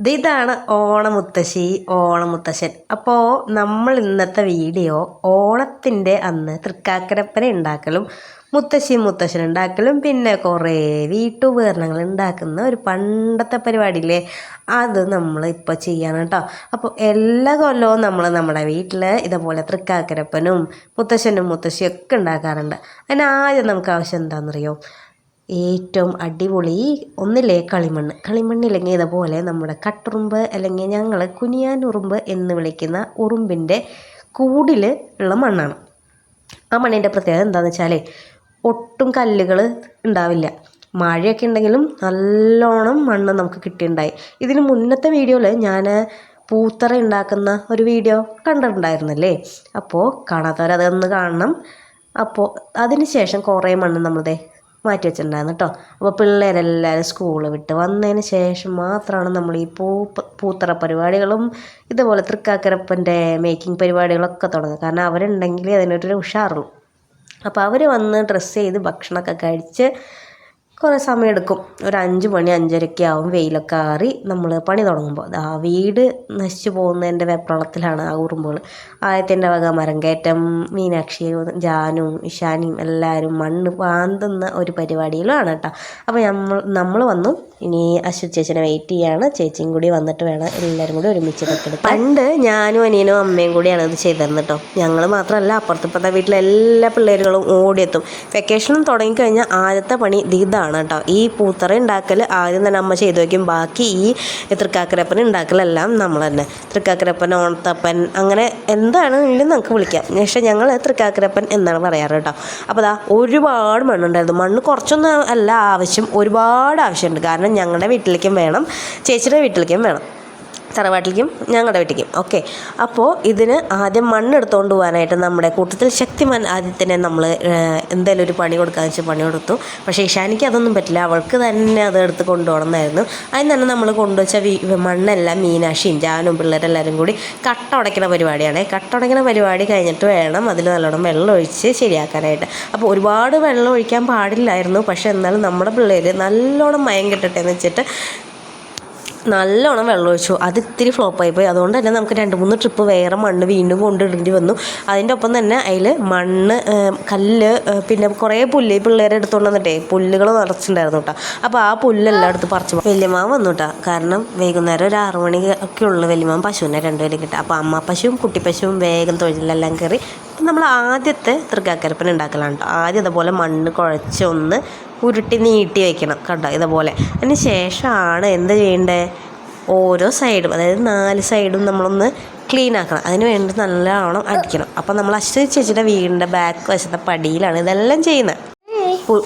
ഇത് ഇതാണ് ഓണമുത്തശ്ശി ഓണമുത്തശ്ശൻ. അപ്പോൾ നമ്മൾ ഇന്നത്തെ വീഡിയോ ഓണത്തിന്റെ അന്ന് തൃക്കാക്കരപ്പന ഉണ്ടാക്കലും മുത്തശ്ശി മുത്തശ്ശൻ ഉണ്ടാക്കലും പിന്നെ കുറേ വീട്ടുപകരണങ്ങൾ ഉണ്ടാക്കുന്ന ഒരു പണ്ടത്തെ പരിപാടിയില്ലേ? അത് നമ്മൾ ഇപ്പോൾ ചെയ്യാണ് കേട്ടോ. അപ്പോൾ എല്ലാ കൊല്ലവും നമ്മൾ നമ്മുടെ വീട്ടിൽ ഇതുപോലെ തൃക്കാക്കരപ്പനും മുത്തശ്ശനും മുത്തശ്ശിയും ഒക്കെ ഉണ്ടാക്കാറുണ്ട്. അതിന് ആദ്യം നമുക്ക് ആവശ്യം എന്താണെന്നറിയോ? ഏറ്റവും അടിപൊളി ഒന്നില്ലേ കളിമണ്ണ്. കളിമണ്ണില്ലെങ്കിൽ ഇതുപോലെ നമ്മുടെ കട്ടുറുമ്പ് അല്ലെങ്കിൽ ഞങ്ങൾ കുനിയാൻ ഉറുമ്പ് എന്ന് വിളിക്കുന്ന ഉറുമ്പിന്റെ കൂടിൽ ഉള്ള മണ്ണാണ്. ആ മണ്ണിന്റെ പ്രത്യേകത എന്താണെന്ന് വെച്ചാൽ ഒട്ടും കല്ലുകൾ ഉണ്ടാവില്ല. മഴയൊക്കെ ഉണ്ടെങ്കിലും നല്ലോണം മണ്ണ് നമുക്ക് കിട്ടിയിട്ടുണ്ടായി. ഇതിന് മുന്നത്തെ വീഡിയോയിൽ ഞാൻ പൂത്തറ ഉണ്ടാക്കുന്ന ഒരു വീഡിയോ കണ്ടിട്ടുണ്ടായിരുന്നല്ലേ? അപ്പോൾ കാണാത്തവരതൊന്ന് കാണണം. അപ്പോൾ അതിന് ശേഷം കുറേ മണ്ണ് നമ്മളുടെ മാറ്റി വെച്ചിട്ടുണ്ടായിരുന്നു കേട്ടോ അപ്പോൾ പിള്ളേരെല്ലാവരും സ്കൂൾ വിട്ട് വന്നതിന് ശേഷം മാത്രമാണ് നമ്മൾ ഈ പൂ പൂത്തറ പരിപാടികളും ഇതുപോലെ തൃക്കാക്കരപ്പന്റെ മേക്കിംഗ് പരിപാടികളൊക്കെ തുടങ്ങുക കാരണം അവരുണ്ടെങ്കിൽ അതിനൊരു ഉഷാറുള്ളൂ. അപ്പോൾ അവർ വന്ന് ഡ്രസ്സ് ചെയ്ത് ഭക്ഷണമൊക്കെ കഴിച്ച് കുറേ സമയമെടുക്കും ഒരു അഞ്ച് മണി അഞ്ചരയ്ക്ക് ആവും വെയിലൊക്കെ ആറി നമ്മൾ പണി തുടങ്ങുമ്പോൾ. ആ വീട് നശിച്ചു പോകുന്നതിന്റെ വെപ്രളത്തിലാണ് ആ ഉറുമ്പുകൾ. ആയത്തിന്റെ വക മരം കയറ്റം മീനാക്ഷി ജാനും ഇഷാനിയും എല്ലാവരും മണ്ണ് പാന്തുന്ന ഒരു പരിപാടിയിലാണ് കേട്ടോ. അപ്പോൾ നമ്മൾ നമ്മൾ വന്നു. ഇനി അശ്വ ചേച്ചിനെ വെയിറ്റ് ചെയ്യാണ്. ചേച്ചിയും കൂടി വന്നിട്ട് വേണം എല്ലാവരും കൂടി ഒരുമിച്ച് ഇതൊക്കെ പണ്ട് ഞാനും അനിയനും അമ്മയും കൂടിയാണ് ഇത് ചെയ്തിരുന്നത് കേട്ടോ. ഞങ്ങൾ മാത്രമല്ല അപ്പുറത്തിപ്പുറത്തെ വീട്ടിലെ എല്ലാ പിള്ളേരുകളും ഓടിയെത്തും. വെക്കേഷനും തുടങ്ങിക്കഴിഞ്ഞാൽ ആദ്യത്തെ പണി ഇത് ഇതാണ് കേട്ടോ ഈ പൂത്തറ ഉണ്ടാക്കൽ ആദ്യം തന്നെ അമ്മ ചെയ്തു വയ്ക്കും ബാക്കി ഈ തൃക്കാക്കരപ്പൻ ഉണ്ടാക്കലെല്ലാം നമ്മൾ തന്നെ. തൃക്കാക്കരപ്പൻ ഓണത്തപ്പൻ അങ്ങനെ എന്താണെങ്കിലും നമുക്ക് വിളിക്കാം. പക്ഷേ ഞങ്ങൾ തൃക്കാക്കരപ്പൻ എന്നാണ് പറയാറ് കേട്ടോ അപ്പോൾ അതാ ഒരുപാട് മണ്ണുണ്ടായിരുന്നു. മണ്ണ് കുറച്ചൊന്നും അല്ല ആവശ്യം ഒരുപാട് ആവശ്യമുണ്ട്. കാരണം ഞങ്ങളുടെ വീട്ടിലേക്കും വേണം ചേച്ചിയുടെ വീട്ടിലേക്കും വേണം. തറവാട്ടിലേക്കും ഞങ്ങളുടെ വീട്ടിലേക്കും. ഓക്കെ അപ്പോൾ ഇതിന് ആദ്യം മണ്ണെടുത്തുകൊണ്ട് പോകാനായിട്ട് നമ്മുടെ കൂട്ടത്തിൽ ശക്തിമാൻ ആദ്യത്തിനെ നമ്മൾ എന്തായാലും ഒരു പണി കൊടുക്കാന്ന് വെച്ചാൽ പണി കൊടുത്തു. പക്ഷേ ഇഷാനിക്ക് അതൊന്നും പറ്റില്ല. അവൾക്ക് തന്നെ അത് എടുത്ത് കൊണ്ടുപോകണമെന്നായിരുന്നു അതിന് തന്നെ നമ്മൾ കൊണ്ടുവച്ച മണ്ണെല്ലാം മീനാക്ഷിയും ജാനും പിള്ളേരെല്ലാവരും കൂടി കട്ട ഉടയ്ക്കണ പരിപാടിയാണ്. കട്ട ഉടയ്ക്കണ പരിപാടി കഴിഞ്ഞിട്ട് വേണം അതിൽ നല്ലോണം വെള്ളം ഒഴിച്ച് ശരിയാക്കാനായിട്ട്. അപ്പോൾ ഒരുപാട് വെള്ളം ഒഴിക്കാൻ പാടില്ലായിരുന്നു. പക്ഷേ എന്നാലും നമ്മുടെ പിള്ളേർ നല്ലോണം മയം കെട്ടട്ടെ എന്ന് വെച്ചിട്ട് നല്ലോണം വെള്ളം ഒഴിച്ചു. അത് ഇത്തിരി ഫ്ലോപ്പായി പോയി. അതുകൊണ്ട് തന്നെ നമുക്ക് രണ്ട് മൂന്ന് ട്രിപ്പ് വേറെ മണ്ണ് വീണ്ടും കൊണ്ടിടേണ്ടി വന്നു. അതിന്റെ ഒപ്പം തന്നെ അതിൽ മണ്ണ് കല്ല് പിന്നെ കുറേ പുല്ല് ഈ പിള്ളേരെ എടുത്തുകൊണ്ട് വന്നിട്ടേ പുല്ലുകൾ നിറച്ചിട്ടുണ്ടായിരുന്നു കേട്ടോ അപ്പോൾ ആ പുല്ലെല്ലാം എടുത്ത് പറിച്ചു വലിയമാൻ വന്നു കേട്ടോ കാരണം വൈകുന്നേരം ഒരു ആറു മണി ഒക്കെ ഉള്ളു വലിയമാൻ പശുവിനെ രണ്ടുപേരും കിട്ടുക അപ്പോൾ അമ്മ പശുവും കുട്ടി പശുവും വേഗം തൊഴിലെല്ലാം കയറി. നമ്മൾ ആദ്യത്തെ തൃക്കാക്കരപ്പന ഉണ്ടാക്കലാണ് കേട്ടോ ആദ്യം അതുപോലെ മണ്ണ് കുഴച്ച് ഒന്ന് ഉരുട്ടി നീട്ടി വെക്കണം കണ്ടോ? ഇതുപോലെ. അതിന് ശേഷമാണ് എന്ത് ചെയ്യേണ്ടത് ഓരോ സൈഡും അതായത് നാല് സൈഡും നമ്മളൊന്ന് ക്ലീൻ ആക്കണം. അതിന് വേണ്ടി നല്ലവണ്ണം അടിക്കണം. അപ്പം നമ്മൾ അശ്വതി ചേച്ചിയുടെ വീടിന്റെ ബാക്ക് വശത്തെ പടിയിലാണ് ഇതെല്ലാം ചെയ്യുന്നത്.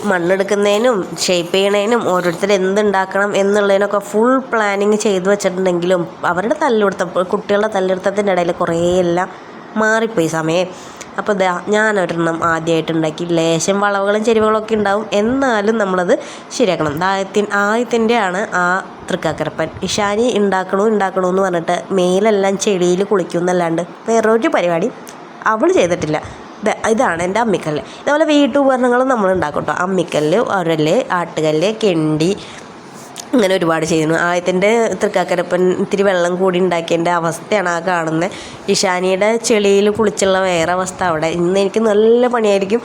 മണ്ണെടുക്കുന്നതിനും ഷേപ്പ് ചെയ്യണതിനും ഓരോരുത്തർ എന്തുണ്ടാക്കണം എന്നുള്ളതിനൊക്കെ ഫുൾ പ്ലാനിങ് ചെയ്തു വെച്ചിട്ടുണ്ടെങ്കിലും അവരുടെ തല്ലെടുത്ത കുട്ടികളുടെ തല്ലെടുത്തത്തിന്റെ ഇടയിൽ കുറേ എല്ലാം മാറിപ്പോയി സമയം. അപ്പോൾ ഇതാ ഞാനൊരെണ്ണം ആദ്യമായിട്ട് ഉണ്ടാക്കി. ലേശം വളവുകളും ചെരിവുകളൊക്കെ ഉണ്ടാവും. എന്നാലും നമ്മളത് ശരിയാക്കണം. ആദ്യത്തിൻ ആദ്യത്തിന്റെ ആണ് ആ തൃക്കാക്കരപ്പൻ. ഇഷാനി ഉണ്ടാക്കണോ ഉണ്ടാക്കണോ എന്ന് പറഞ്ഞിട്ട് മേലെല്ലാം ചെടിയിൽ കുളിക്കുന്നല്ലാണ്ട് വേറൊരു പരിപാടി അവൾ ചെയ്തിട്ടില്ല. ഇതാണ് എന്റെ അമ്മിക്കല്ല്. ഇതുപോലെ വീട്ടുപകരണങ്ങളും നമ്മൾ ഉണ്ടാക്കും കേട്ടോ. അമ്മിക്കല്ല് ഉരൽ ആട്ടുകല്ല് കെണ്ടി അങ്ങനെ ഒരുപാട് ചെയ്യുന്നു ആദ്യത്തിന്റെ തൃക്കാക്കരപ്പൻ ഇത്തിരി വെള്ളം കൂടി ഉണ്ടാക്കിയതിന്റെ അവസ്ഥയാണ് ആ കാണുന്നത് ഇഷാനിയുടെ ചെളിയിൽ കുളിച്ചുള്ള വേറെ അവസ്ഥ അവിടെ. ഇന്ന് എനിക്ക് നല്ല പണിയായിരിക്കും.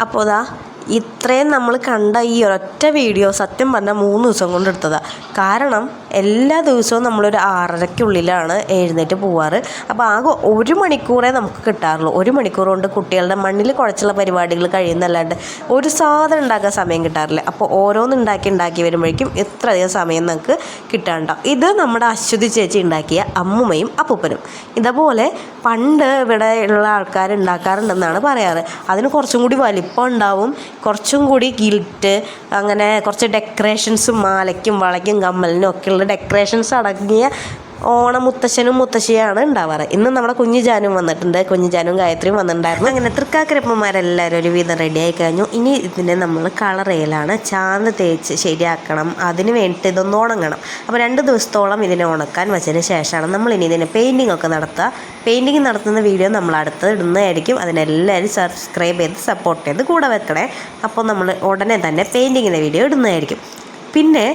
അപ്പോൾ അതാ ഇത്രയും നമ്മൾ കണ്ട ഈ ഒരൊറ്റ വീഡിയോ സത്യം പറഞ്ഞാൽ മൂന്ന് ദിവസം കൊണ്ട് എടുത്തതാണ് കാരണം എല്ലാ ദിവസവും നമ്മളൊരു ആറരയ്ക്കുള്ളിലാണ് എഴുന്നേറ്റ് പോവാറ്. അപ്പോൾ ആകെ ഒരു മണിക്കൂറേ നമുക്ക് കിട്ടാറുള്ളൂ. ഒരു മണിക്കൂർ കൊണ്ട് കുട്ടികളുടെ മണ്ണിൽ കുഴച്ചുള്ള പരിപാടികൾ കഴിയുന്നല്ലാണ്ട് ഒരു സാധനം ഉണ്ടാക്കാൻ സമയം കിട്ടാറില്ല. അപ്പോൾ ഓരോന്ന് ഉണ്ടാക്കി ഉണ്ടാക്കി വരുമ്പോഴേക്കും ഇത്രയധികം സമയം നമുക്ക് കിട്ടാണ്ടാവും. ഇത് നമ്മുടെ അശ്വതി ചേച്ചി ഉണ്ടാക്കിയ അമ്മുമ്മയും അപ്പൂപ്പനും. ഇതേപോലെ പണ്ട് ഇവിടെ ഉള്ള ആൾക്കാർ ഉണ്ടാക്കാറുണ്ടെന്നാണ് പറയാറ്. അതിന് കുറച്ചും കൂടി വലിപ്പം ഉണ്ടാവും. കുറച്ചും കൂടി ഗിൽറ്റ് അങ്ങനെ കുറച്ച് ഡെക്കറേഷൻസും മാലയ്ക്കും വളയ്ക്കും കമ്മലിനും ഒക്കെയുള്ള ഡെക്കറേഷൻസ് അടങ്ങിയ ഓണം മുത്തശ്ശനും മുത്തശ്ശിയാണ് ഉണ്ടാവാറ്. ഇന്ന് നമ്മുടെ കുഞ്ഞു ജാനും വന്നിട്ടുണ്ട്. കുഞ്ഞു ജാനും ഗായത്രിയും വന്നിട്ടുണ്ടായിരുന്നു. അങ്ങനെ തൃക്കാക്കരപ്പന്മാരെല്ലാവരും ഒരു വിധം റെഡിയായി കഴിഞ്ഞു. ഇനി ഇതിനെ നമ്മൾ കളർ ചെയ്യലാണ്. ചാന്ത് തേച്ച് ശരിയാക്കണം. അതിന് വേണ്ടിയിട്ട് ഇതൊന്ന് ഉണങ്ങണം. അപ്പോൾ രണ്ട് ദിവസത്തോളം ഇതിനെ ഉണക്കാൻ വെച്ചതിന് ശേഷമാണ് നമ്മൾ ഇനി ഇതിനെ പെയിന്റിംഗ് ഒക്കെ നടത്തുക. പെയിന്റിങ് നടത്തുന്ന വീഡിയോ നമ്മൾ അടുത്ത് ഇടുന്നതായിരിക്കും. അതിനെല്ലാവരും സബ്സ്ക്രൈബ് ചെയ്ത് സപ്പോർട്ട് ചെയ്ത് കൂടെ വെക്കണേ. അപ്പോൾ നമ്മൾ ഉടനെ തന്നെ പെയിന്റിങ്ങിന്റെ വീഡിയോ ഇടുന്നതായിരിക്കും. പിന്നെ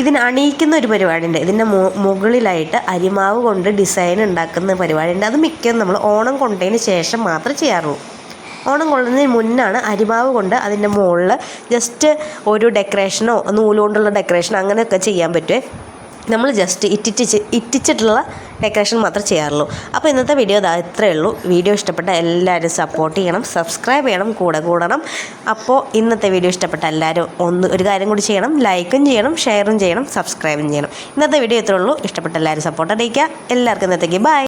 ഇതിന് അണിയിക്കുന്ന ഒരു പരിപാടിയുണ്ട്. ഇതിന്റെ മുകളിലായിട്ട് അരിമാവ് കൊണ്ട് ഡിസൈൻ ഉണ്ടാക്കുന്ന പരിപാടിയുണ്ട്. അത് മിക്കതും നമ്മൾ ഓണം കൊണ്ടതിന് ശേഷം മാത്രമേ ചെയ്യാറുള്ളൂ. ഓണം കൊള്ളുന്നതിന് മുന്നാണ് അരിമാവ് കൊണ്ട് അതിന്റെ മുകളിൽ ജസ്റ്റ് ഒരു ഡെക്കറേഷനോ നൂലുകൊണ്ടുള്ള ഡെക്കറേഷനോ അങ്ങനെയൊക്കെ ചെയ്യാൻ പറ്റുമേ നമ്മൾ ജസ്റ്റ് ഇറ്റിച്ച് ഇറ്റിച്ചിട്ടുള്ള ഡെക്കറേഷൻ മാത്രമേ ചെയ്യാറുള്ളൂ. അപ്പോൾ ഇന്നത്തെ വീഡിയോ ഇതാ ഇത്രയേ ഉള്ളൂ. വീഡിയോ ഇഷ്ടപ്പെട്ട എല്ലാവരും സപ്പോർട്ട് ചെയ്യണം സബ്സ്ക്രൈബ് ചെയ്യണം കൂടെ കൂടണം. അപ്പോൾ ഇന്നത്തെ വീഡിയോ ഇഷ്ടപ്പെട്ട എല്ലാവരും ഒന്ന് ഒരു കാര്യം കൂടി ചെയ്യണം. ലൈക്കും ചെയ്യണം ഷെയറും ചെയ്യണം സബ്സ്ക്രൈബും ചെയ്യണം. ഇന്നത്തെ വീഡിയോ ഇത്രയേ ഉള്ളൂ. ഇഷ്ടപ്പെട്ട എല്ലാവരും സപ്പോർട്ട് അറിയിക്കുക എല്ലാവർക്കും ഇന്നത്തേക്ക് ബൈ